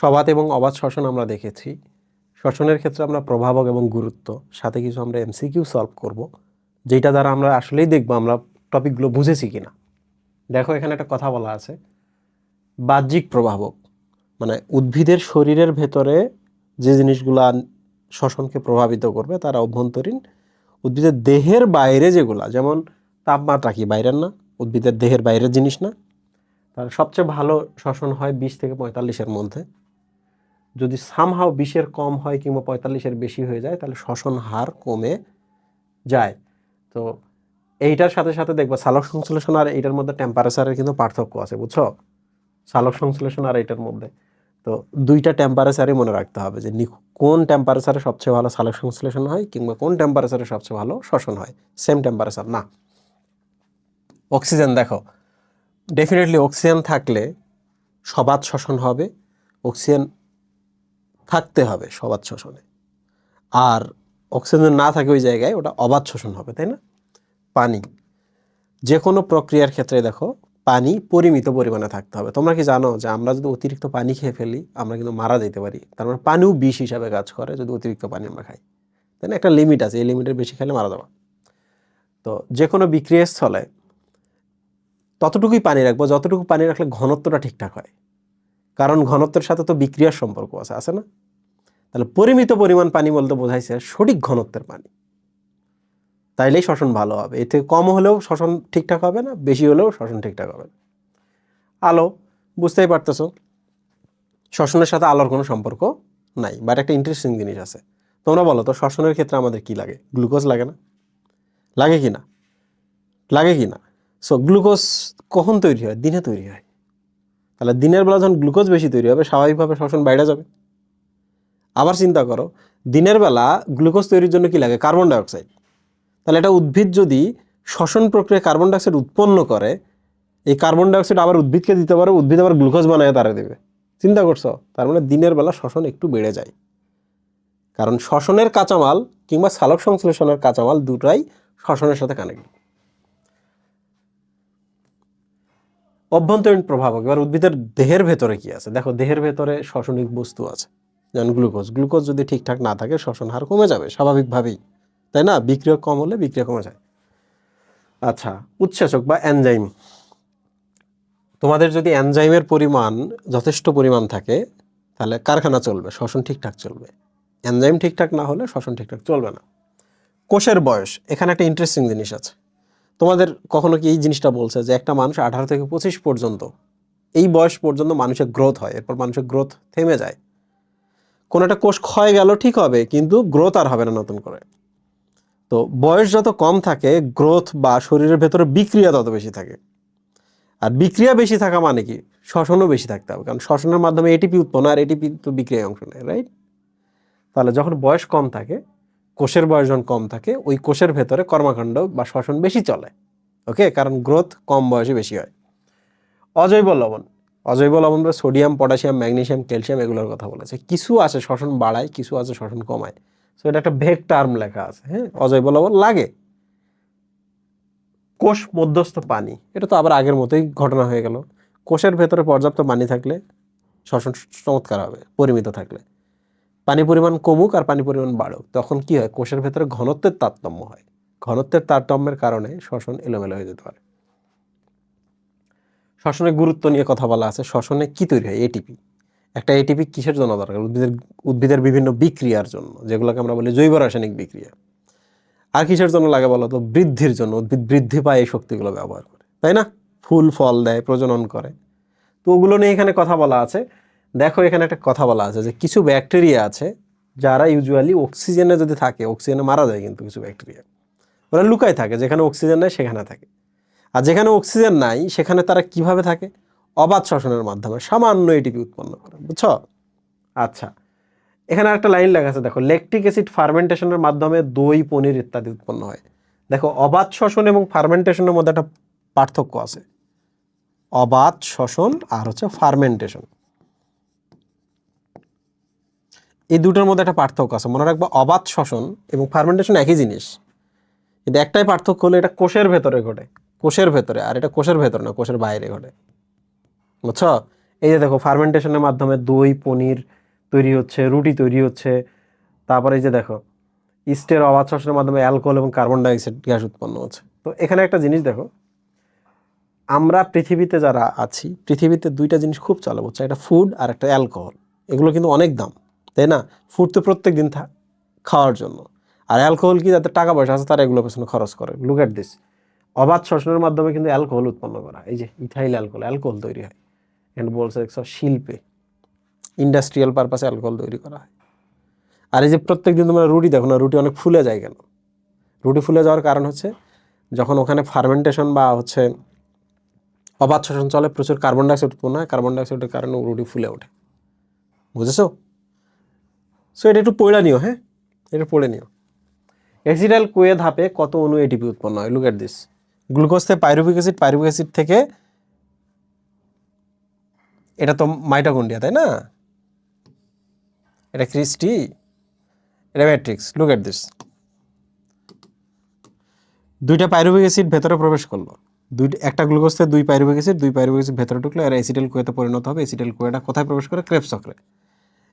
সবাত এবং অবাধ শ্বসন আমরা দেখেছি। শ্বসনের ক্ষেত্রে আমরা প্রভাবক এবং গুরুত্ব, সাথে কিছু আমরা এমসিকিউ সলভ করব যেটা দ্বারা আমরা আসলেই দেখব আমরা টপিকগুলো বুঝেছি কি না দেখো, এখানে একটা কথা বলা আছে, বাহ্যিক প্রভাবক মানে উদ্ভিদের শরীরের ভেতরে যে জিনিসগুলো শ্বসনকে প্রভাবিত করবে, তারা অভ্যন্তরীণ উদ্ভিদের দেহের বাইরে যেগুলা, যেমন তাপমাত্রা কি বাইরের না, উদ্ভিদের দেহের বাইরের জিনিস না, তার সবচেয়ে ভালো শ্বসন হয় বিশ থেকে পঁয়তাল্লিশের মধ্যে। যদি সামহাও বিশের কম হয় কিংবা পঁয়তাল্লিশের বেশি হয়ে যায়, তাহলে শ্বসন হার কমে যায়। তো এইটার সাথে সাথে দেখব সালক সংশ্লেষণ আর এইটার মধ্যে টেম্পারেচারের কিন্তু পার্থক্য আছে, বুঝছ? সালক সংশ্লেষণ আর এইটার মধ্যে। তো দুইটা টেম্পারেচারই মনে রাখতে হবে যে কোন টেম্পারেচারে সবচেয়ে ভালো সালক সংশ্লেষণ হয় কিংবা কোন টেম্পারেচারে সবচেয়ে ভালো শ্বসন হয়। সেম টেম্পারেচার না। অক্সিজেন দেখো ডেফিনেটলি অক্সিজেন থাকলে সবাত শ্বসন হবে অক্সিজেন থাকতে হবে সবাত শ্বসনে আর অক্সিজেন না থাকে ওই জায়গায় ওটা অবাধ শোষণ হবে, তাই না? পানি। যে কোনো প্রক্রিয়ার ক্ষেত্রে দেখো, পানি পরিমিত পরিমাণে থাকতে হবে। তোমরা কি জানো যে আমরা যদি অতিরিক্ত পানি খেয়ে ফেলি, আমরা কিন্তু মারা যেতে পারি। তার মানে পানিও বিষ হিসাবে কাজ করে যদি অতিরিক্ত পানি আমরা খাই। তাই না? একটা লিমিট আছে, এই লিমিটের বেশি খেলে মারা যাবে। তো যে কোনো বিক্রিয়াস্থলে ততটুকুই পানি রাখব, যতটুকু পানি রাখলে ঘনত্বটা ঠিকঠাক হয়। কারণ ঘনত্বের সাথে তো বিক্রিয়ার সম্পর্ক আছে আছে না? তাহলে পরিমিত পরিমাণ পানি বলতে বোঝাইছে সঠিক ঘনত্বের পানি। তাইলেই শ্বসন ভালো হবে। এতে কম হলেও শ্বসন ঠিকঠাক হবে না, বেশি হলেও শ্বসন ঠিকঠাক হবে না। আলো, বুঝতেই পারতেছো? শ্বসনের সাথে আলোর কোনো সম্পর্ক নাই বাট একটা ইন্টারেস্টিং জিনিস আছে। তোমরা বলো তো, শ্বসনের ক্ষেত্রে আমাদের কি লাগে? গ্লুকোজ লাগে না? লাগে কি না? লাগে কি না? সো গ্লুকোজ কখন তৈরি হয়? দিনে তৈরি হয়। তাহলে দিনের বেলা যখন গ্লুকোজ বেশি তৈরি হবে, স্বাভাবিকভাবে শ্বসন বাইরে যাবে। আবার চিন্তা করো, দিনের বেলা গ্লুকোজ তৈরির জন্য কি লাগে? Carbon dioxide. তাহলে এটা উদ্ভিদ যদি শ্বসন প্রক্রিয়ায় কার্বন ডাইঅক্সাইড উৎপন্ন করে, এই কার্বন ডাইঅক্সাইড আবার উদ্ভিদকে দিতে পারে, উদ্ভিদ আবার গ্লুকোজ বানায় তারা দেবে। চিন্তা করছ? তার মানে দিনের বেলা শ্বসন একটু বেড়ে যায়। কারণ শ্বসনের কাঁচামাল কিংবা সালক সংশ্লেষণের কাঁচামাল দুটাই শ্বসনের সাথে কানেক্ট অভ্যন্তরীণ প্রভাবক, এবার উদ্ভিদের দেহের ভেতরে কি আছে? দেখো, দেহের ভেতরে শ্বসনিক বস্তু আছে, যেমন গ্লুকোজ। গ্লুকোজ যদি ঠিকঠাক না থাকে, শ্বসন হার কমে যাবে, স্বাভাবিকভাবেই। তাই না? বিক্রিয়া কম হলে বিক্রিয়া কমে যায়। আচ্ছা উৎসেচক বা এনজাইম। তোমাদের যদি এনজাইমের পরিমাণ যথেষ্ট পরিমাণ থাকে, তাহলে কারখানা চলবে, শ্বসন ঠিকঠাক চলবে। এনজাইম ঠিকঠাক না হলে শ্বসন ঠিকঠাক চলবে না। কোষের বয়স, এখানে একটা ইন্টারেস্টিং জিনিস আছে। তোমাদের কখনো কি এই জিনিসটা বলছে যে একটা মানুষ আঠারো থেকে পঁচিশ পর্যন্ত, এই বয়স পর্যন্ত মানুষের গ্রোথ হয়, এরপর মানুষের গ্রোথ থেমে যায়। কোনো একটা কোষ ক্ষয় গেল, ঠিক হবে, কিন্তু গ্রোথ আর হবে না নতুন করে। তো বয়স যত কম থাকে গ্রোথ বা শরীরের ভেতরে বিক্রিয়া তত বেশি থাকে। আর বিক্রিয়া বেশি থাকা মানে কি? শ্বসনও বেশি থাকতে হবে, কারণ শ্বসনের মাধ্যমে এটিপি উৎপন্ন আর এটিপি তো বিক্রিয়ায় অংশ নেয় রাইট তাহলে যখন বয়স কম থাকে কোষের বয়স যখন কম থাকে, ওই কোষের ভেতরে কর্মকাণ্ড বা শ্বসন বেশি চলে, ওকে? কারণ গ্রোথ কম বয়সে বেশি হয়। অজৈব লবণ। অজৈব লবণ বলে সোডিয়াম, পটাশিয়াম, ম্যাগনেশিয়াম, ক্যালসিয়াম এগুলোর কথা বলেছে। কিছু আছে শ্বসন বাড়ায়, কিছু আছে শ্বসন কমায়। সো এটা একটা ভেগ টার্ম লেখা আছে হ্যাঁ? অজৈব লবণ লাগে। কোষ মধ্যস্থ পানি, এটা তো আবার আগের মতোই ঘটনা হয়ে গেল। কোষের ভেতরে পর্যাপ্ত পানি থাকলে শ্বসন চমৎকার হবে, পরিমিত থাকলে। পানি পরিমাণ কমুক আর পানি পরিমাণ বাড়ুক, তখন কি হয়? কোষের ভেতরে ঘনত্বের তারতম্য হয়। ঘনত্বের তারতম্যের কারণে শ্বসন এলোমেলো হয়ে যেতে পারে। শ্বসনের গুরুত্ব নিয়ে কথা বলা আছে। শ্বসনে কি তৈরি হয়? এটিপি একটা এটিপি কিসের জন্য দরকার? উদ্ভিদের উদ্ভিদের বিভিন্ন বিক্রিয়ার জন্য, যেগুলোকে আমরা বলি জৈব রাসায়নিক বিক্রিয়া। আর কিসের জন্য লাগে বলো তো? বৃদ্ধির জন্য। উদ্ভিদ বৃদ্ধি পায় এই শক্তিগুলো ব্যবহার করে। তাই না? ফুল, ফল দেয়, প্রজনন করে। তো ওগুলো নিয়ে এখানে কথা বলা আছে। দেখো এখানে একটা কথা বলা আছে যে কিছু ব্যাকটেরিয়া আছে যারা ইউজুয়ালি অক্সিজেনে যদি থাকে অক্সিজেনে মারা যায় কিন্তু কিছু ব্যাকটেরিয়া। ওরা লুকায় থাকে, যেখানে অক্সিজেন নেয় সেখানে থাকে। আর যেখানে অক্সিজেন নাই, সেখানে তারা কীভাবে থাকে? অবাধ শ্বসনের মাধ্যমে, সামান্য এটিপি উৎপন্ন করে, বুঝছ? আচ্ছা এখানে একটা লাইন লেখা আছে, দেখো ল্যাকটিক অ্যাসিড ফার্মেন্টেশনের মাধ্যমে দই, পনির ইত্যাদি উৎপন্ন হয়। দেখো, অবাধ শ্বসন এবং ফার্মেন্টেশনের মধ্যে একটা পার্থক্য আছে। অবাধ শ্বসন আর হচ্ছে ফার্মেন্টেশন এই দুটোর মধ্যে একটা পার্থক্য আছে। মনে রাখবা, অবাধ শ্বসন এবং ফার্মেন্টেশন একই জিনিস। কিন্তু একটাই পার্থক্য হলো এটা কোষের ভেতরে ঘটে। কোষের ভেতরে, আর এটা কোষের ভেতরে না, কোষের বাইরে ঘটে। বুঝছ? এই যে দেখো ফার্মেন্টেশনের মাধ্যমে দই, পনির তৈরি হচ্ছে, রুটি তৈরি হচ্ছে। তারপরে এই যে দেখো, ইস্টের অবাধ শ্বসনের মাধ্যমে অ্যালকোহল এবং কার্বন ডাইঅক্সাইড গ্যাস উৎপন্ন হচ্ছে। তো এখানে একটা জিনিস দেখো, আমরা পৃথিবীতে যারা আছি, পৃথিবীতে দুইটা জিনিস খুব চলে হচ্ছে একটা ফুড আর একটা অ্যালকোহল এগুলো কিন্তু অনেক দাম। তাই না? ফুড তো প্রত্যেক দিন খাওয়ার জন্য। আর অ্যালকোহল কি যাদের টাকা পয়সা আছে তারা এগুলো পেছনে খরচ করে। লুক অ্যাট দিস অবাধ শ্বসনের মাধ্যমে কিন্তু অ্যালকোহল উৎপন্ন করা। এই যে ইথাইল অ্যালকোহল অ্যালকোহল তৈরি হয়। এন্ড বলছে শিল্পে ইন্ডাস্ট্রিয়াল পারপাসে অ্যালকোহল তৈরি করা হয়। আর এই যে প্রত্যেক দিন তোমরা রুটি দেখো না, রুটি অনেক ফুলে যায় কেন? রুটি ফুলে যাওয়ার কারণ হচ্ছে, যখন ওখানে ফার্মেন্টেশন বা হচ্ছে অবাধ শ্বসন চলে, প্রচুর কার্বন ডাইঅক্সাইড উৎপন্ন হয়। কার্বন ডাইঅক্সাইডের কারণে রুটি ফুলে ওঠে। বুঝেছ? সো এটা একটু পড়ে নিও হ্যাঁ? এটা পড়ে নিও। অ্যাসিডাল কোয়ে ধাপে কত অণু এটিপি উৎপন্ন হয়? লুক দিস গ্লুকোজ থেকে পাইরুভিক অ্যাসিড পাইরুভিক অ্যাসিড থেকে এটা তো মাইটোকন্ড্রিয়া তাই না? এটা ক্রিস্টি এটা ম্যাট্রিক্স লুক দিস দুইটা পাইরুভিক অ্যাসিড ভেতরে প্রবেশ করল। দুই, একটা গ্লুকোজ থেকে দুই পাইরুভিক অ্যাসিড দুই পাইরুভিক অ্যাসিড ভেতরে ঢুকলো, আর অ্যাসিডাল কোয়েতে পরিণত হবে। অ্যাসিডাল কোয়েটা কোথায় প্রবেশ করে? ক্রেপস চক্রে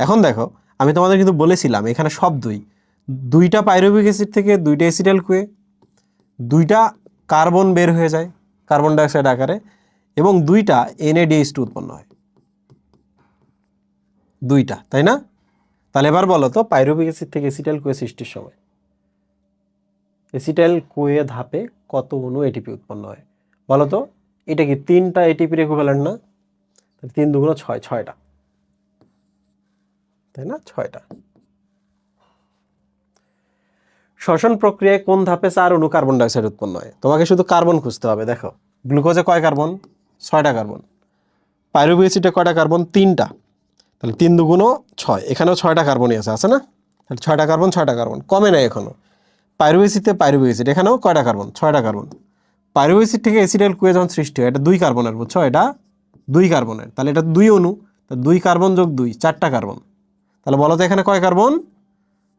এখন দেখো আমি তোমাদের কিন্তু বলেছিলাম, এখানে সব দুই। দুইটা পাইরুভিক অ্যাসিড থেকে দুইটা অ্যাসিডাল কুয়ে, দুইটা কার্বন বের হয়ে যায়, কার্বন ডাইঅক্সাইড আকারে, এবং দুইটা এনএডিএইচ টু উৎপন্ন হয়। দুইটা, তাই না? তাহলে এবার বলো তো, পাইরুভিক অ্যাসিড থেকে অ্যাসিটাইল কোয়ে সৃষ্টির সময়, অ্যাসিটাইল কোয়ে ধাপে কত অণু এটিপি উৎপন্ন হয়? বলো তো, এটা কি তিনটা এটিপির ইকুইভ্যালেন্ট না? তিন দুগুণ ছয়, ছয়টা। তাই না ছয়টা? শ্বসন প্রক্রিয়ায় কোন ধাপে চার অণু কার্বন ডাইঅক্সাইড উৎপন্ন হয়? তোমাকে শুধু কার্বন খুঁজতে হবে, দেখো। গ্লুকোজে কয় কার্বন ছয়টা কার্বন পাইরুভিক অ্যাসিডে কয়টা কার্বন তিনটা। তাহলে তিন দুগুণও ছয়। এখানেও ছয়টা কার্বনই আছে আছে না? তাহলে ছয়টা কার্বন ছয়টা কার্বন কমে নেই এখনও। পাইরুভিক অ্যাসিডে পাইরুভিক অ্যাসিড এখানেও কয়টা কার্বন ছয়টা কার্বন পাইরুভিক অ্যাসিড থেকে অ্যাসিডাল কুয়ে যখন সৃষ্টি হয়, এটা দুই কার্বনের বুঝছ? এটা দুই কার্বনের তাহলে এটা দুই অণু, তা দুই কার্বন যোগ দুই, চারটা কার্বন তাহলে বলো তো এখানে কয় কার্বন?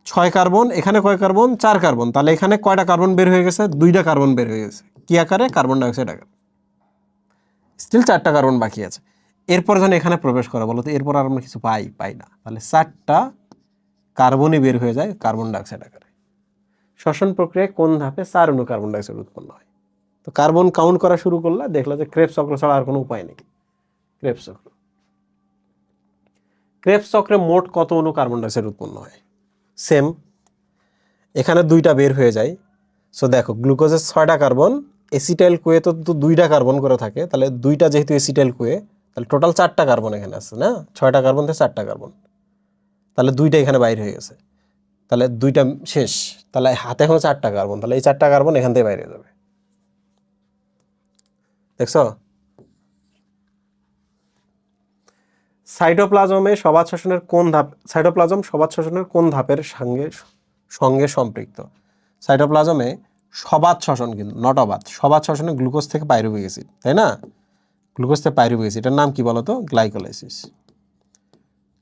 ছয় কার্বন, এখানে কয় কার্বন? চার কার্বন। তাহলে এখানে কয়টা কার্বন বের হয়ে গেছে? দুইটা কার্বন বের হয়ে গেছে। কি আকারে? কার্বন ডাইঅক্সাইড আকারে। স্টিল চারটা কার্বন বাকি আছে। এরপর যখন এখানে প্রবেশ করে, বলো তো, এরপর আর আমরা কিছু পাই পাই না। তাহলে চারটা কার্বনই বের হয়ে যায় কার্বন ডাইঅক্সাইড আকারে। শ্বসন প্রক্রিয়ায় কোন ধাপে চার অণু কার্বন ডাইঅক্সাইড উৎপন্ন হয়? তো কার্বন কাউন্ট করা শুরু করলে, দেখলা যে ক্রেপ চক্র ছাড়া আর কোনো উপায় নেই। ক্রেপ চক্র। ক্রেপ চক্রে মোট কত অণু কার্বন ডাইঅক্সাইড উৎপন্ন হয়? সেম এখানে দুইটা বের হয়ে যায়। সো দেখো গ্লুকোজের ছয়টা কার্বন এসিটাইল কুয়ে তো তো দুইটা কার্বন করে থাকে। তাহলে দুইটা যেহেতু এসিটাইল কুয়ে, তাহলে টোটাল চারটা কার্বন এখানে আছে, না? ছয়টা কার্বন থেকে চারটা কার্বন তাহলে দুইটা এখানে বাইরে হয়ে গেছে। তাহলে দুইটা শেষ। তাহলে হাতে এখন চারটা কার্বন তাহলে এই চারটা কার্বন এখান থেকে বাইরে যাবে। দেখছ? সাইটোপ্লাজমে সবাদ শ্বসনের কোন ধাপ সাইটোপ্লাজম সবাদ শ্বসনের কোন ধাপের সঙ্গে সঙ্গে সম্পৃক্ত? সাইটোপ্লাজমে সবাদ শ্বসন কিন্তু নট অবাদ সবাদ শ্বসনে গ্লুকোজ থেকে পাইরুভিক অ্যাসিড তাই না? গ্লুকোজ থেকে অ্যাসিড এটার নাম কি বলো তো গ্লাইকোলাইসিস।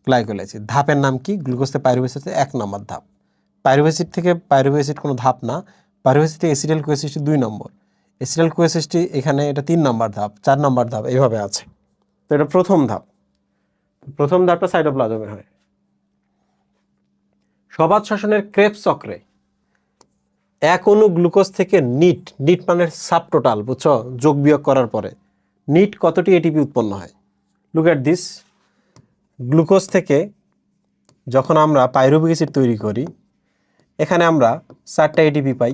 গ্লাইকোলাইসিস, ধাপের নাম কি? গ্লুকোজ থেকে অ্যাসিড এক নম্বর ধাপ। অ্যাসিড থেকে অ্যাসিড কোনো ধাপ না অ্যাসিড থেকে অ্যাসিডাল কোয়েসিসটি দুই নম্বর। অ্যাসিডাল কোয়েসিসটি এখানে এটা তিন নম্বর ধাপ, চার নম্বর ধাপ, এইভাবে আছে। তো এটা প্রথম ধাপ। প্রথম ধাপটা সাইটোপ্লাজমে হয়। সবাদ শাসনের ক্রেপ চক্রে এক অনু গ্লুকোজ থেকে নিট নিট মানে সাবটোটাল, বুঝছ? যোগ বিয়োগ করার পরে। নিট কতটি এটিপি উৎপন্ন হয়? লুক অ্যাট দিস গ্লুকোজ থেকে যখন আমরা পাইরুভিক অ্যাসিড তৈরি করি, এখানে আমরা চারটা এটিপি পাই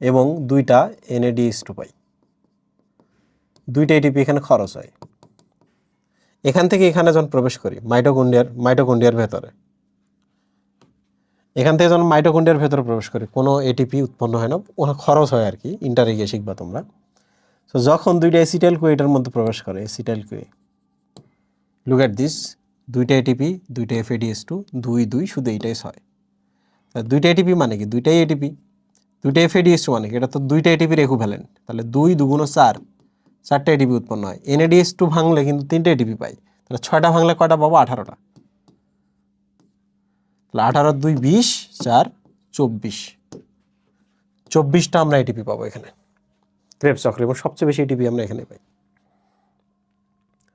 এবং দুইটা এনএডিএস টু পাই। দুইটা এটিপি এখানে খরচ হয়। এখান থেকে এখানে যখন প্রবেশ করি মাইটোকন্ডিয়ার মাইটোকন্ডিয়ার ভেতরে। এখান থেকে যখন মাইটোকন্ডিয়ার ভেতরে প্রবেশ করি, কোনো এটিপি উৎপন্ন হয় না খরচ হয় আর কি ইন্টারে গিয়ে শিখবা তোমরা। তো যখন দুইটা এসিটাইল কুয়ে এটার মধ্যে প্রবেশ করে acetyl CoA look at this দুইটা এটিপি দুইটা F A D S two দুই দুই শুধু এইটাই ছয়। দুইটা এটিপি মানে কি? দুইটাই এটিপি দুইটা এফ এডিএস টু মানে কি? এটা তো দুইটা এটিপির একুভ্যালেন্ট তাহলে দুই দুগুণ চার চারটে এডিপি উৎপন্ন হয়। এনএডিএস টু ভাঙলে কিন্তু তিনটে এটিপি পাই। তাহলে ছয়টা ভাঙলে কয়টা পাবো? আঠারোটা। তাহলে আঠারো, দুই, বিশ, চার, চব্বিশ। চব্বিশটা আমরা এটিপি পাবো এখানে। ক্রেপ চক্র এবং সবচেয়ে বেশি এটিপি আমরা এখানে পাই।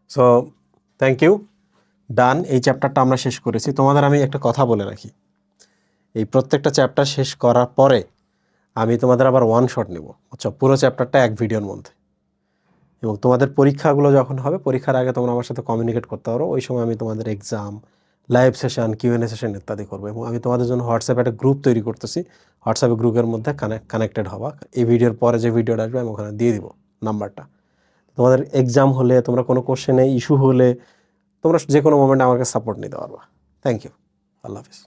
সো থ্যাংক ইউ ডান এই চ্যাপ্টারটা আমরা শেষ করেছি। তোমাদের আমি একটা কথা বলে রাখি। এই প্রত্যেকটা চ্যাপ্টার শেষ করার পরে আমি তোমাদের আবার ওয়ান শট নেব। আচ্ছা পুরো চ্যাপ্টারটা এক ভিডিওর মধ্যে। এবং তোমাদের পরীক্ষাগুলো যখন হবে, পরীক্ষার আগে তোমরা আমার সাথে কমিউনিকেট করতে পারো। ওই সময় আমি তোমাদের exam live session Q N A session ইত্যাদি করব এবং আমি তোমাদের জন্য হোয়াটসঅ্যাপে একটা গ্রুপ তৈরি করতেছি। হোয়াটসঅ্যাপে গ্রুপের মধ্যে কানেক্ট কানেক্টেড হওয়া এই ভিডিওর পরে যে ভিডিওটা আসবে, আমি ওখানে দিয়ে দিব নাম্বারটা তোমাদের এক্সাম হলে, তোমরা কোনো কোশ্চেনে ইস্যু হলে, তোমরা যে কোনো মোমেন্টে আমাকে সাপোর্ট নিতে পারবা। থ্যাংক ইউ আল্লাহ হাফিজ।